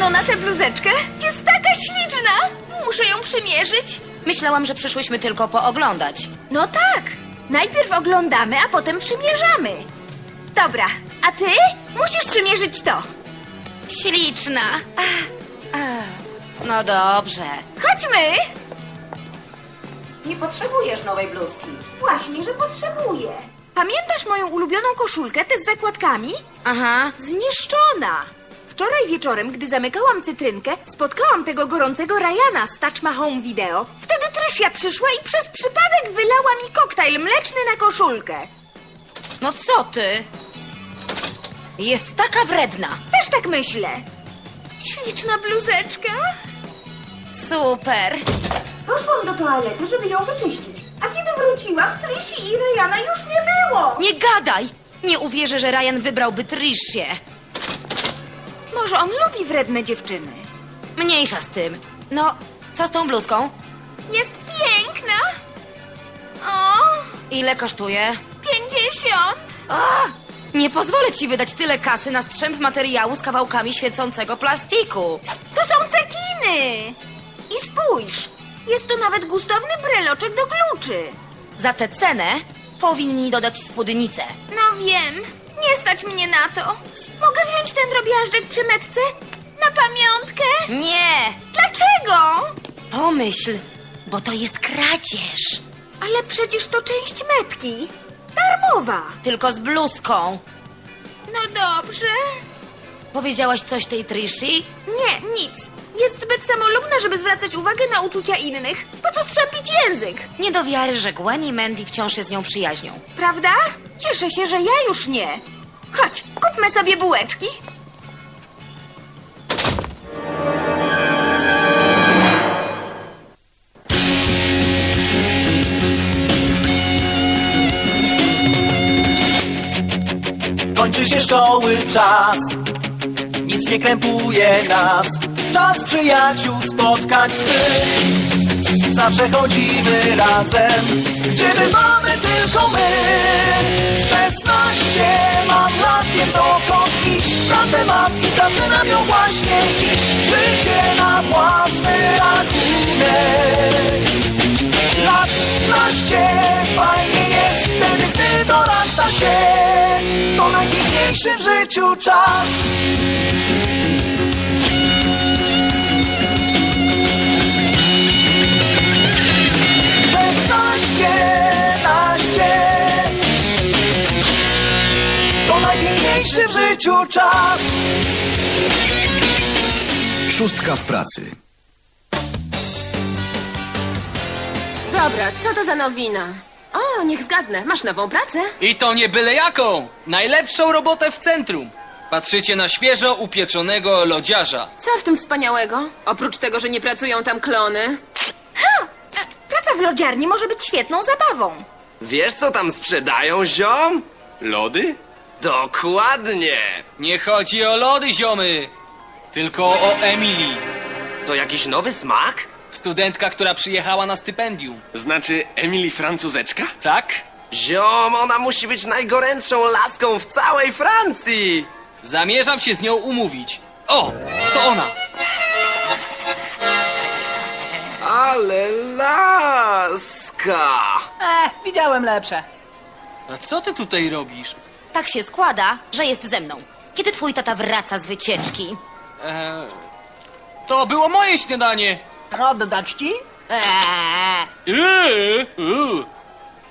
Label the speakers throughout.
Speaker 1: no na tę bluzeczkę? Jest taka śliczna! Muszę ją przymierzyć.
Speaker 2: Myślałam, że przyszłyśmy tylko pooglądać.
Speaker 1: No tak. Najpierw oglądamy, a potem przymierzamy. Dobra, a ty musisz przymierzyć to.
Speaker 2: Śliczna. No dobrze.
Speaker 1: Chodźmy!
Speaker 2: Nie potrzebujesz nowej bluzki.
Speaker 1: Właśnie, że potrzebuję. Pamiętasz moją ulubioną koszulkę, tę z zakładkami?
Speaker 2: Aha.
Speaker 1: Zniszczona! Wczoraj wieczorem, gdy zamykałam cytrynkę, spotkałam tego gorącego Ryana z Touch My Home Video. Wtedy Trysia przyszła i przez przypadek wylała mi koktajl mleczny na koszulkę.
Speaker 2: No co ty? Jest taka wredna.
Speaker 1: Też tak myślę. Śliczna bluzeczka.
Speaker 2: Super.
Speaker 1: Poszłam do toalety, żeby ją wyczyścić. A kiedy wróciłam, Trysi i Ryana już nie było.
Speaker 2: Nie gadaj! Nie uwierzę, że Ryan wybrałby Trishie.
Speaker 1: Może on lubi wredne dziewczyny.
Speaker 2: Mniejsza z tym. No, co z tą bluzką?
Speaker 1: Jest piękna. O,
Speaker 2: Ile kosztuje?
Speaker 1: pięćdziesiąt.
Speaker 2: A! Nie pozwolę ci wydać tyle kasy na strzęp materiału z kawałkami świecącego plastiku.
Speaker 1: To są cekiny! I spójrz, jest tu nawet gustowny breloczek do kluczy.
Speaker 2: Za tę cenę powinni dodać spódnicę.
Speaker 1: No wiem, nie stać mnie na to. Mogę wziąć ten drobiażdżek przy metce? Na pamiątkę?
Speaker 2: Nie!
Speaker 1: Dlaczego?
Speaker 2: Pomyśl, bo to jest kradzież.
Speaker 1: Ale przecież to część metki. Darmowa.
Speaker 2: Tylko z bluzką.
Speaker 1: No dobrze.
Speaker 2: Powiedziałaś coś tej Trishi?
Speaker 1: Nie, nic. Jest zbyt samolubna, żeby zwracać uwagę na uczucia innych. Po co strzępić język?
Speaker 2: Nie do wiary, że Gwen i Mandy wciąż się z nią przyjaźnią.
Speaker 1: Prawda? Cieszę się, że ja już nie. Chodź, kupmy sobie bułeczki.
Speaker 3: Kończy się szkoły czas, nic nie krępuje nas. Czas przyjaciół spotkań swych. Zawsze chodzimy razem, gdzie bywamy tylko my. 16 mam lat, wiem dokąd iść. Pracę mam i zaczynam ją właśnie dziś. Życie na własny rachunek. Lat naście fajnie jest wtedy, gdy dorasta się To najpiękniejszy w życiu czas najpiękniejszy w życiu czas
Speaker 4: Szóstka w pracy.
Speaker 5: Dobra, co to za nowina? O, niech zgadnę, masz nową pracę?
Speaker 6: I to nie byle jaką! Najlepszą robotę w centrum! Patrzycie na świeżo upieczonego lodziarza.
Speaker 5: Co w tym wspaniałego? Oprócz tego, że nie pracują tam klony.
Speaker 1: E, Praca w lodziarni może być świetną zabawą.
Speaker 7: Wiesz, co tam sprzedają, ziom? Lody? Dokładnie!
Speaker 6: Nie chodzi o lody, ziomy! Tylko o Emily.
Speaker 7: To jakiś nowy smak?
Speaker 6: Studentka, która przyjechała na stypendium.
Speaker 8: Znaczy Emily Francuzeczka?
Speaker 6: Tak?
Speaker 7: Ziom, ona musi być najgorętszą laską w całej Francji!
Speaker 6: Zamierzam się z nią umówić. O! To ona!
Speaker 7: Ale laska!
Speaker 9: E, widziałem lepsze.
Speaker 6: A co ty tutaj robisz?
Speaker 2: Tak się składa, że jest ze mną. Kiedy twój tata wraca z wycieczki?
Speaker 6: Eee, to było moje śniadanie!
Speaker 9: Oddać ci?
Speaker 2: Eee,
Speaker 6: Eee, eee.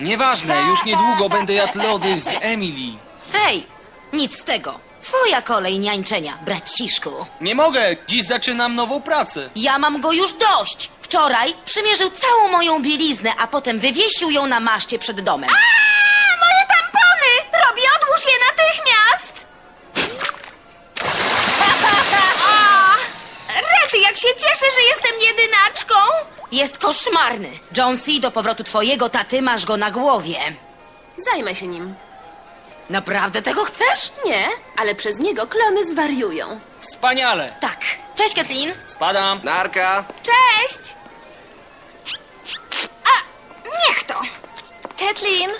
Speaker 6: Nieważne, już niedługo będę jadł lody z Emily.
Speaker 2: hej, nic z tego. Twoja kolej niańczenia, braciszku.
Speaker 6: Nie mogę, dziś zaczynam nową pracę.
Speaker 2: Ja mam go już dość. Wczoraj przymierzył całą moją bieliznę, a potem wywiesił ją na maszcie przed domem.
Speaker 1: Odłóż je natychmiast! A, Rety, jak się cieszę, że jestem jedynaczką!
Speaker 2: Jest koszmarny. Jonesy, do powrotu twojego taty masz go na głowie.
Speaker 5: Zajmę się nim.
Speaker 2: Naprawdę tego chcesz?
Speaker 5: Nie, ale przez niego klony zwariują.
Speaker 6: Wspaniale!
Speaker 2: Tak. Cześć, Kathleen.
Speaker 6: Spadam.
Speaker 7: Narka!
Speaker 1: Cześć! A, niech to!
Speaker 5: Kathleen!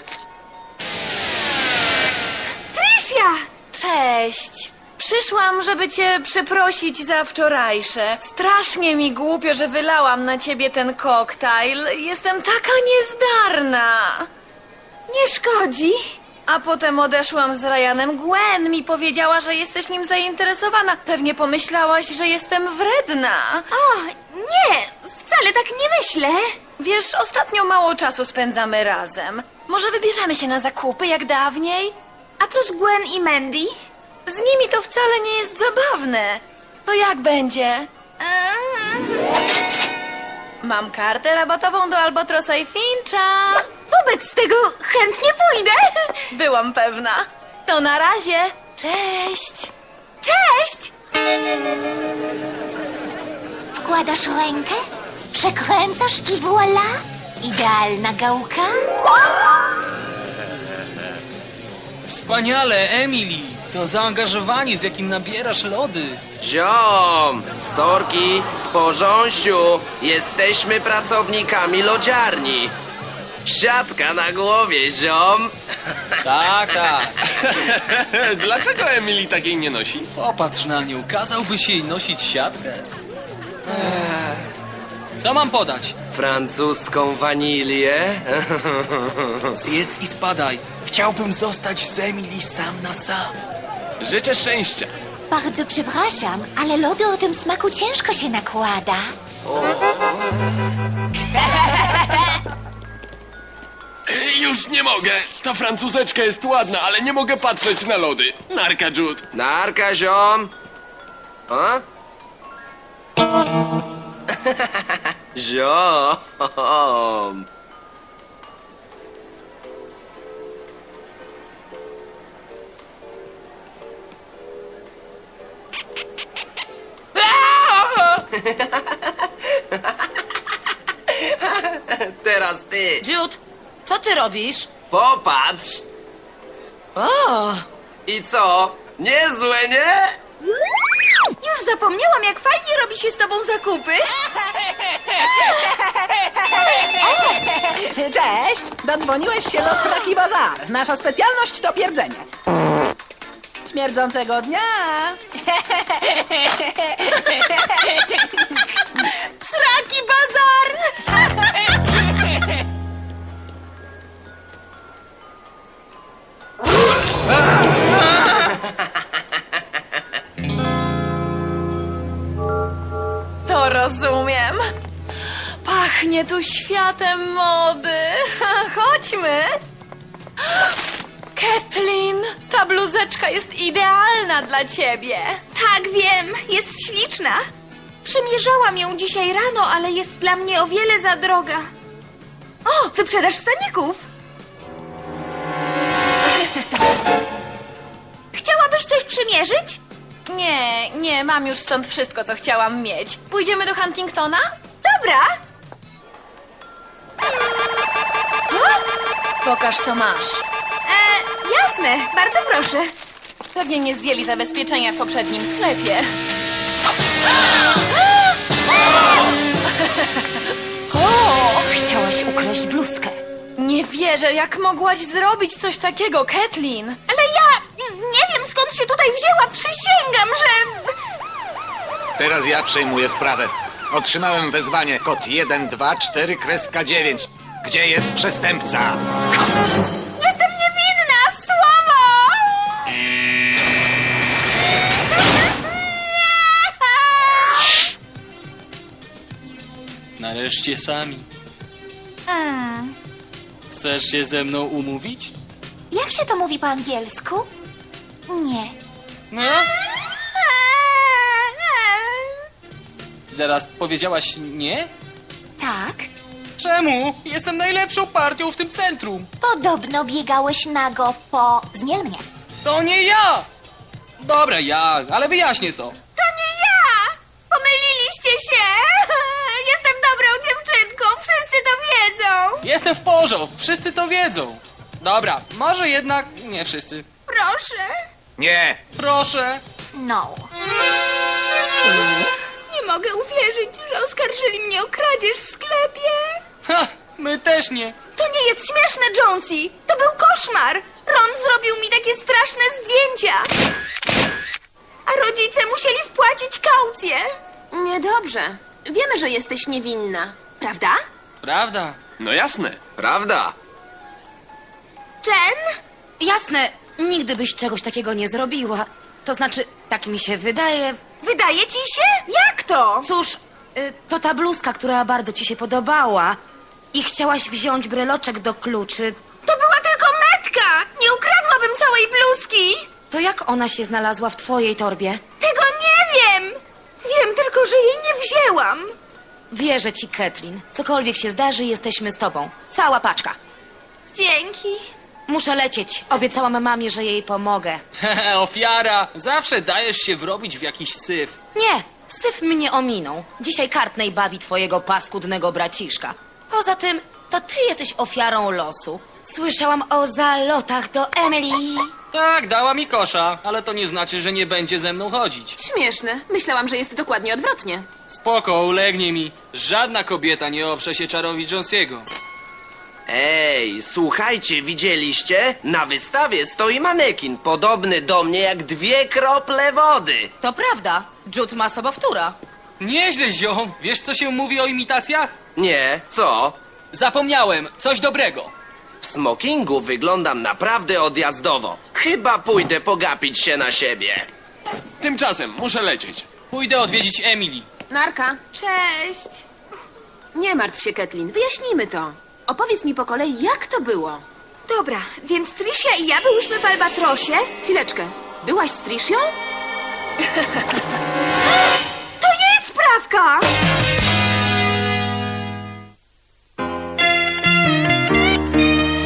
Speaker 1: Tricia!
Speaker 5: Cześć!
Speaker 10: Przyszłam, żeby cię przeprosić za wczorajsze. Strasznie mi głupio, że wylałam na ciebie ten koktajl. Jestem taka niezdarna.
Speaker 1: Nie szkodzi.
Speaker 10: A potem odeszłam z Ryanem. Gwen mi powiedziała, że jesteś nim zainteresowana. Pewnie pomyślałaś, że jestem wredna.
Speaker 1: O, nie, wcale tak nie myślę.
Speaker 10: Wiesz, ostatnio mało czasu spędzamy razem. Może wybierzemy się na zakupy jak dawniej?
Speaker 1: A co z Gwen i Mandy?
Speaker 10: Z nimi to wcale nie jest zabawne. To jak będzie? Mam kartę rabatową do Albatrosa i Fincha.
Speaker 1: wobec tego chętnie pójdę.
Speaker 10: Byłam pewna. To na razie. Cześć.
Speaker 1: Cześć!
Speaker 2: Wkładasz rękę, przekręcasz i voila! Idealna gałka.
Speaker 6: Wspaniale, Emily! To zaangażowanie, z jakim nabierasz lody.
Speaker 7: Ziom, sorki, w porząsiu. Jesteśmy pracownikami lodziarni. Siatka na głowie, ziom.
Speaker 6: Tak, tak.
Speaker 8: Dlaczego Emily takiej nie nosi?
Speaker 6: Popatrz na nią, kazałbyś jej nosić siatkę? Eee. Co mam podać?
Speaker 7: Francuską wanilię.
Speaker 6: Zjedz i spadaj. Chciałbym zostać z Emily sam na sam.
Speaker 8: Życzę szczęścia.
Speaker 2: Bardzo przepraszam, ale lody o tym smaku ciężko się nakłada.
Speaker 8: Już nie mogę. Ta francuzeczka jest ładna, ale nie mogę patrzeć na lody. Narka, Jude.
Speaker 7: Narka, ziom. A? ziom. Teraz ty.
Speaker 2: Jude, co ty robisz?
Speaker 7: Popatrz.
Speaker 2: O,
Speaker 7: I co? Niezłe, nie?
Speaker 1: Już zapomniałam, jak fajnie robi się z tobą zakupy.
Speaker 9: Cześć! Dodzwoniłeś się do Sraki Bazar. Nasza specjalność to pierdzenie. Śmierdzącego dnia!
Speaker 10: Sraki bazar! To rozumiem. Pachnie tu światem mody. Chodźmy. Kathleen, ta bluzeczka jest idealna dla ciebie.
Speaker 1: Tak, wiem, jest śliczna. Przymierzałam ją dzisiaj rano, ale jest dla mnie o wiele za droga. O, wyprzedaż staników. Chciałabyś coś przymierzyć?
Speaker 10: Nie, nie, mam już stąd wszystko, co chciałam mieć. Pójdziemy do Huntingtona?
Speaker 1: Dobra.
Speaker 10: Pokaż, co masz.
Speaker 1: Jasne, bardzo proszę.
Speaker 10: Pewnie nie zdjęli zabezpieczenia w poprzednim sklepie.
Speaker 2: o, chciałaś ukraść bluzkę.
Speaker 10: Nie wierzę, jak mogłaś zrobić coś takiego, Kathleen.
Speaker 1: Ale ja nie wiem, skąd się tutaj wzięła. Przysięgam, że...
Speaker 11: Teraz ja przejmuję sprawę. Otrzymałem wezwanie kod 124 kreska 9. Gdzie jest przestępca?
Speaker 6: Nareszcie sami. Chcesz się ze mną umówić?
Speaker 2: Jak się to mówi po angielsku? Nie.
Speaker 6: No? Zaraz powiedziałaś nie?
Speaker 2: Tak?
Speaker 6: Czemu? Jestem najlepszą partią w tym centrum.
Speaker 2: Podobno biegałeś nago po... Zmiel mnie.
Speaker 6: To nie ja! Dobra, ja, ale wyjaśnię to.
Speaker 1: To nie ja! Pomyliliście się! Jestem dobrą dziewczynką, wszyscy to wiedzą!
Speaker 6: Jestem w porządku, wszyscy to wiedzą. Dobra, może jednak nie wszyscy.
Speaker 1: Proszę.
Speaker 11: Nie.
Speaker 6: Proszę.
Speaker 2: No.
Speaker 1: Nie mogę uwierzyć, że oskarżyli mnie o kradzież w sklepie.
Speaker 6: Ha, my też nie.
Speaker 1: To nie jest śmieszne, Jonesy. To był koszmar. Ron zrobił mi takie straszne zdjęcia. A a rodzice musieli wpłacić kaucję.
Speaker 5: Niedobrze. Wiemy, że jesteś niewinna, prawda?
Speaker 6: Prawda?
Speaker 8: No jasne.
Speaker 7: Prawda?
Speaker 1: Jen?
Speaker 2: Jasne, nigdy byś czegoś takiego nie zrobiła. To znaczy, tak mi się wydaje.
Speaker 1: Wydaje ci się? Jak to?
Speaker 2: Cóż, y, to ta bluzka, która bardzo ci się podobała. I chciałaś wziąć bryloczek do kluczy.
Speaker 1: To była tylko metka! Nie ukradłabym całej bluzki!
Speaker 2: To jak ona się znalazła w twojej torbie?
Speaker 1: Tego nie wiem! Wiem tylko, że jej nie wzięłam.
Speaker 2: Wierzę ci, Kathleen. Cokolwiek się zdarzy, jesteśmy z tobą. Cała paczka.
Speaker 1: Dzięki.
Speaker 2: Muszę lecieć. Obiecałam mamie, że jej pomogę.
Speaker 6: Hehe, ofiara! Zawsze dajesz się wrobić w jakiś syf.
Speaker 2: Nie, syf mnie ominął. Dzisiaj Kartnej bawi twojego paskudnego braciszka. Poza tym, to ty jesteś ofiarą losu. Słyszałam o zalotach do Emily.
Speaker 6: Tak, dała mi kosza, ale to nie znaczy, że nie będzie ze mną chodzić.
Speaker 5: Śmieszne. Myślałam, że jest dokładnie odwrotnie.
Speaker 6: Spoko, ulegnie mi. Żadna kobieta nie oprze się czarowi Jonesiego.
Speaker 7: Ej, słuchajcie, widzieliście? Na wystawie stoi manekin, podobny do mnie jak dwie krople wody.
Speaker 2: To prawda, Jude ma sobowtóra.
Speaker 6: Nieźle, ziom. Wiesz, co się mówi o imitacjach?
Speaker 7: Nie, co?
Speaker 6: Zapomniałem, coś dobrego.
Speaker 7: W smokingu wyglądam naprawdę odjazdowo. Chyba pójdę pogapić się na siebie.
Speaker 8: Tymczasem muszę lecieć.
Speaker 6: Pójdę odwiedzić Emily.
Speaker 5: Narka,
Speaker 1: Cześć.
Speaker 5: nie martw się, Kathleen. Wyjaśnijmy to. Opowiedz mi po kolei, jak to było.
Speaker 1: Dobra, więc Tricia i ja byłyśmy w Albatrosie.
Speaker 5: Chwileczkę. Byłaś z Trishą?
Speaker 1: To jest sprawka!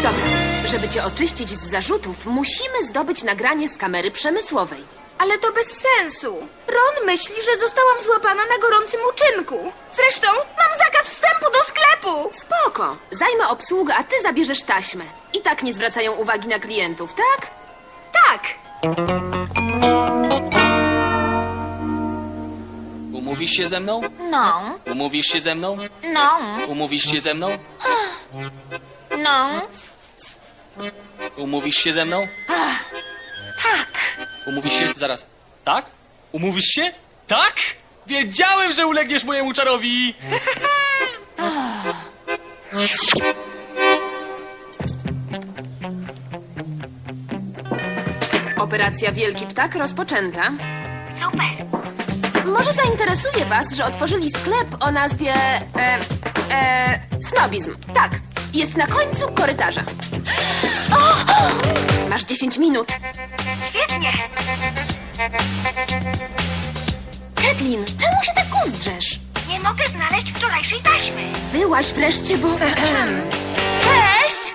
Speaker 5: Dobra. Żeby cię oczyścić z zarzutów, musimy zdobyć nagranie z kamery przemysłowej.
Speaker 1: Ale to bez sensu. Ron myśli, że zostałam złapana na gorącym uczynku. Zresztą mam zakaz wstępu do sklepu.
Speaker 5: Spoko. Zajmę obsługę, a ty zabierzesz taśmę. I tak nie zwracają uwagi na klientów, tak?
Speaker 1: Tak.
Speaker 6: Umówisz się ze mną?
Speaker 2: No,
Speaker 6: Umówisz się ze mną?
Speaker 2: no,
Speaker 6: Umówisz się ze mną?
Speaker 2: no.
Speaker 6: Umówisz się ze mną? Umówisz się? Zaraz. Tak? Umówisz się? Tak? Wiedziałem, że ulegniesz mojemu czarowi!
Speaker 5: Operacja Wielki Ptak rozpoczęta.
Speaker 1: Super.
Speaker 5: Może zainteresuje was, że otworzyli sklep o nazwie... E, e, snobizm. Tak. Jest na końcu korytarza. Masz 10 minut.
Speaker 1: Świetnie.
Speaker 5: Kathleen, czemu się tak uzdrzesz?
Speaker 1: Nie mogę znaleźć wczorajszej taśmy.
Speaker 5: Wyłaś wreszcie, bo... Cześć!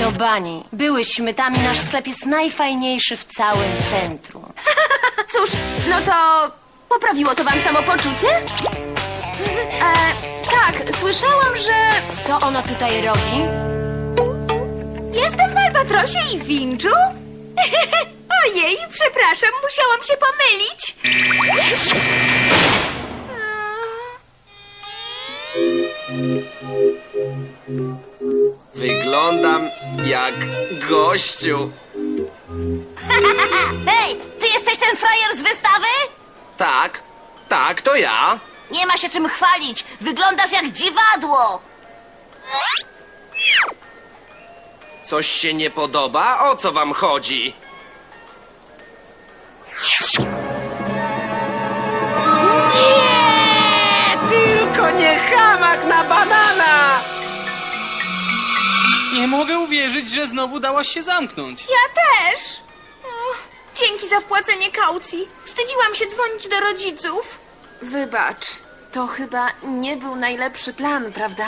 Speaker 12: Do bani. Byłyśmy tam i nasz sklep jest najfajniejszy w całym centrum.
Speaker 5: Cóż, no to poprawiło to wam samopoczucie? E, tak, słyszałam, że...
Speaker 12: Co ona tutaj robi?
Speaker 1: Jestem w Albatrosie i Winczu? Ojej, przepraszam, musiałam się pomylić.
Speaker 7: Wyglądam jak gościu.
Speaker 2: Hej, ty jesteś ten frajer z wystawy?
Speaker 7: Tak, tak, to ja.
Speaker 2: Nie ma się czym chwalić. Wyglądasz jak dziwadło.
Speaker 7: Coś się nie podoba? O co wam chodzi? Nie! Tylko nie hamak na banana!
Speaker 6: Nie mogę uwierzyć, że znowu dałaś się zamknąć.
Speaker 1: Ja też. O, dzięki za wpłacenie kaucji. Wstydziłam się dzwonić do rodziców.
Speaker 5: Wybacz, to chyba nie był najlepszy plan, prawda?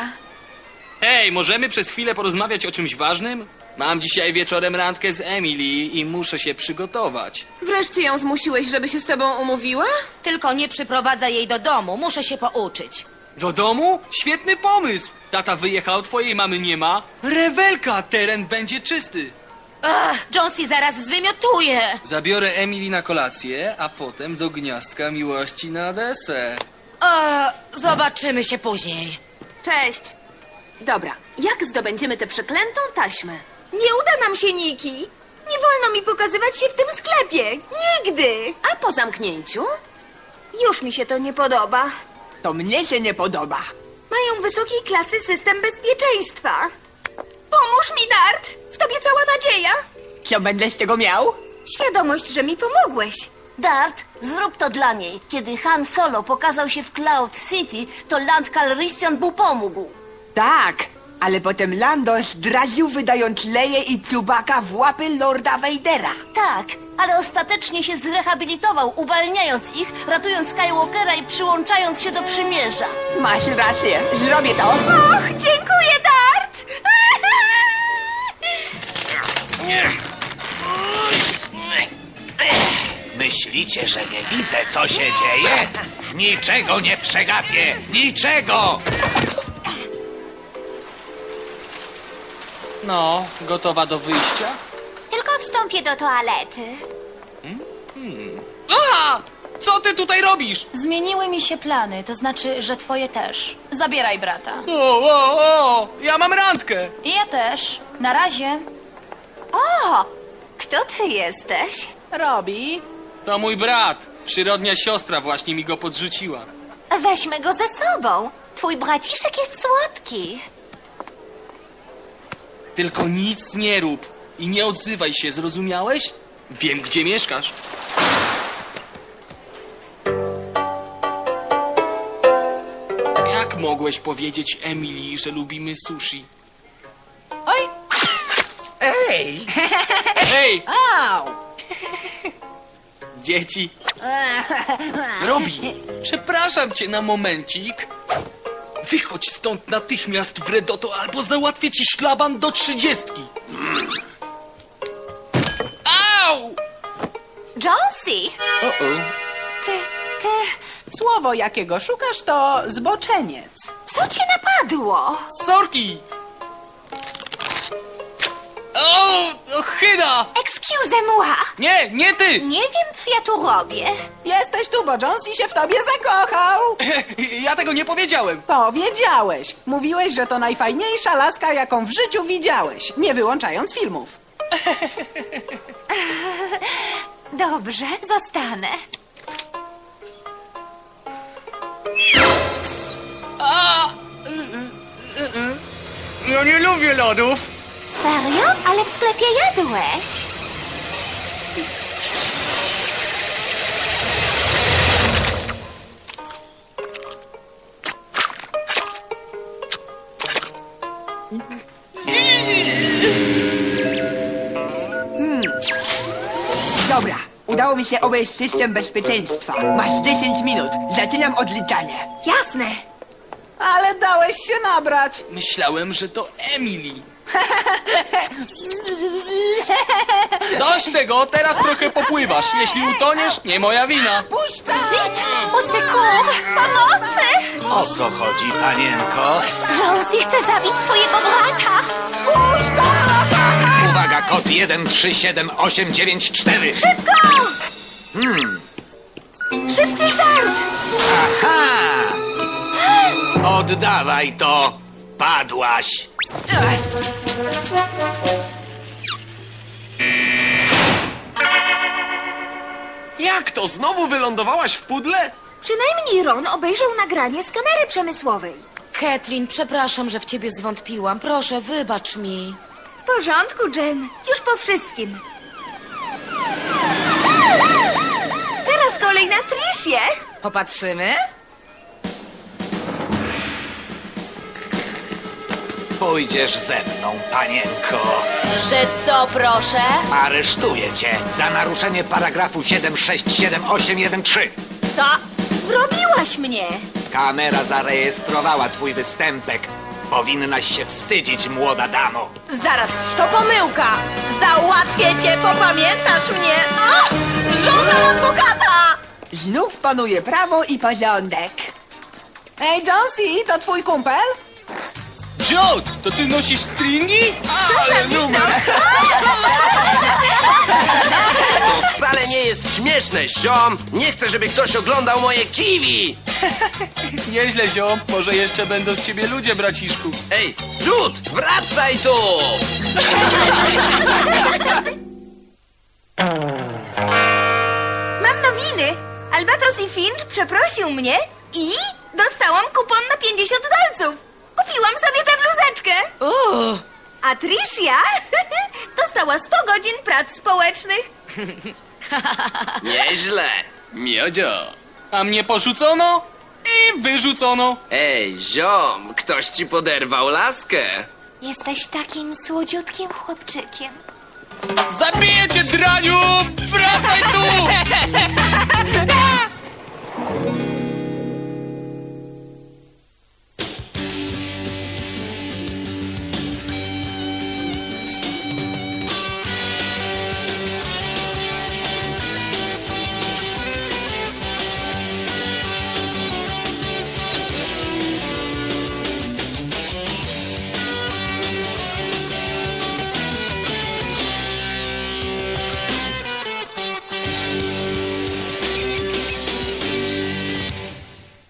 Speaker 6: Hej, możemy przez chwilę porozmawiać o czymś ważnym? Mam dzisiaj wieczorem randkę z Emily i muszę się przygotować.
Speaker 5: Wreszcie ją zmusiłeś, żeby się z tobą umówiła?
Speaker 2: Tylko nie przyprowadzaj jej do domu. Muszę się pouczyć.
Speaker 6: Do domu? Świetny pomysł! Tata wyjechał, twojej mamy nie ma. Rewelka, teren będzie czysty.
Speaker 2: Ach, Jonesy zaraz zwymiotuje.
Speaker 6: Zabiorę Emily na kolację, a potem do gniazdka miłości na deser.
Speaker 2: E, zobaczymy się później.
Speaker 5: Cześć. Dobra, jak zdobędziemy tę przeklętą taśmę?
Speaker 1: Nie uda nam się, Niki. Nie wolno mi pokazywać się w tym sklepie. Nigdy.
Speaker 5: A po zamknięciu?
Speaker 1: Już mi się to nie podoba.
Speaker 9: To mnie się nie podoba.
Speaker 1: Mają wysokiej klasy system bezpieczeństwa. Pomóż mi, Dart! W tobie cała nadzieja.
Speaker 9: Co będę z tego miał?
Speaker 1: Świadomość, że mi pomogłeś.
Speaker 12: Dart, zrób to dla niej. Kiedy Han Solo pokazał się w Cloud City, to Land Calrissian mu pomógł.
Speaker 9: Tak, ale potem Lando zdradził wydając Leję i Czubaka w łapy Lorda Vadera.
Speaker 12: Tak, ale ostatecznie się zrehabilitował, uwalniając ich, ratując Skywalkera i przyłączając się do przymierza.
Speaker 9: Masz rację, zrobię to.
Speaker 1: Och, dziękuję, Dart!
Speaker 11: Myślicie, że nie widzę, co się dzieje? Niczego nie przegapię! Niczego!
Speaker 6: No, gotowa do wyjścia?
Speaker 12: Tylko wstąpię do toalety.
Speaker 6: A! Co ty tutaj robisz?
Speaker 2: Zmieniły mi się plany, to znaczy, że twoje też. Zabieraj brata.
Speaker 6: O, o, o! Ja mam randkę!
Speaker 2: I ja też. Na razie.
Speaker 12: O, kto ty jesteś?
Speaker 9: Robi.
Speaker 6: To mój brat. Przyrodnia siostra właśnie mi go podrzuciła.
Speaker 12: Weźmy go ze sobą. Twój braciszek jest słodki.
Speaker 6: Tylko nic nie rób i nie odzywaj się, zrozumiałeś? Wiem, gdzie mieszkasz. Jak mogłeś powiedzieć Emily, że lubimy sushi?
Speaker 9: Oj. Ej!
Speaker 6: Hej,
Speaker 9: Au!
Speaker 6: dzieci! Robi, przepraszam cię na momencik. Wychodź stąd natychmiast, Wredoto, albo załatwię ci szlaban do trzydziestki. Au!
Speaker 12: Jonesy!
Speaker 6: O-o.
Speaker 12: Ty, ty...
Speaker 9: Słowo, jakiego szukasz, to zboczeniec.
Speaker 12: Co cię napadło?
Speaker 6: Sorki! O, ochyda!
Speaker 12: Excuse moi!
Speaker 6: Nie, nie ty!
Speaker 12: Nie wiem, co ja tu robię.
Speaker 9: Jesteś tu, bo Jonesy się w tobie zakochał.
Speaker 6: Ja tego nie powiedziałem.
Speaker 9: Powiedziałeś. Mówiłeś, że to najfajniejsza laska, jaką w życiu widziałeś, nie wyłączając filmów.
Speaker 12: Dobrze, zostanę.
Speaker 6: Ja nie lubię lodów.
Speaker 12: Serio? Ale w sklepie jadłeś.
Speaker 9: Dobra, udało mi się obejść system bezpieczeństwa. Masz 10 minut. Zaczynam odliczanie.
Speaker 1: Jasne.
Speaker 9: Ale dałeś się nabrać.
Speaker 6: Myślałem, że to Emily. Dość tego, teraz trochę popływasz. Jeśli utoniesz, nie moja wina.
Speaker 9: Puszczaj!
Speaker 12: Zit! Usyku! Pomocy!
Speaker 11: O co chodzi, panienko?
Speaker 12: Jonesy chce zabić swojego brata!
Speaker 11: Uwaga, kod 137894.
Speaker 12: Szybko!
Speaker 1: Szybciej, Dart!
Speaker 11: Aha! Oddawaj to! Padłaś!
Speaker 8: Jak to? Znowu wylądowałaś w pudle?
Speaker 1: Przynajmniej Ron obejrzał nagranie z kamery przemysłowej.
Speaker 2: Kathleen, przepraszam, że w ciebie zwątpiłam. Proszę, wybacz mi.
Speaker 1: W porządku, Jen. Już po wszystkim. Teraz kolej na Trishie.
Speaker 2: Popatrzymy?
Speaker 11: Pójdziesz ze mną, panienko.
Speaker 2: Że co, proszę?
Speaker 11: Aresztuję cię za naruszenie paragrafu 767813.
Speaker 2: Co?
Speaker 1: Wrobiłaś mnie.
Speaker 11: Kamera zarejestrowała twój występek. Powinnaś się wstydzić, młoda damo.
Speaker 10: Zaraz, to pomyłka! Załatwię cię, popamiętasz mnie! O! Żona adwokata!
Speaker 9: Znów panuje prawo i porządek. Ej, Jonesy, to twój kumpel?
Speaker 6: Joe, to ty nosisz stringi? Co Ale numer!
Speaker 7: To wcale nie jest śmieszne, ziom. Nie chcę, żeby ktoś oglądał moje kiwi.
Speaker 6: Nieźle, ziom. Może jeszcze będą z ciebie ludzie, braciszku.
Speaker 7: Ej, Jude, wracaj tu! Mam nowiny!
Speaker 1: Albatros i Finch przeprosił mnie i dostałam kupon na 50 dolców! Kupiłam sobie tę bluzeczkę.
Speaker 2: Uuu,
Speaker 1: A Tricia dostała 100 godzin prac społecznych.
Speaker 7: Nieźle.
Speaker 6: Miodzio. A mnie porzucono i wyrzucono.
Speaker 7: Ej, ziom, ktoś ci poderwał laskę.
Speaker 1: Jesteś takim słodziutkim chłopczykiem.
Speaker 6: Zabiję cię, draniu! Wracaj tu!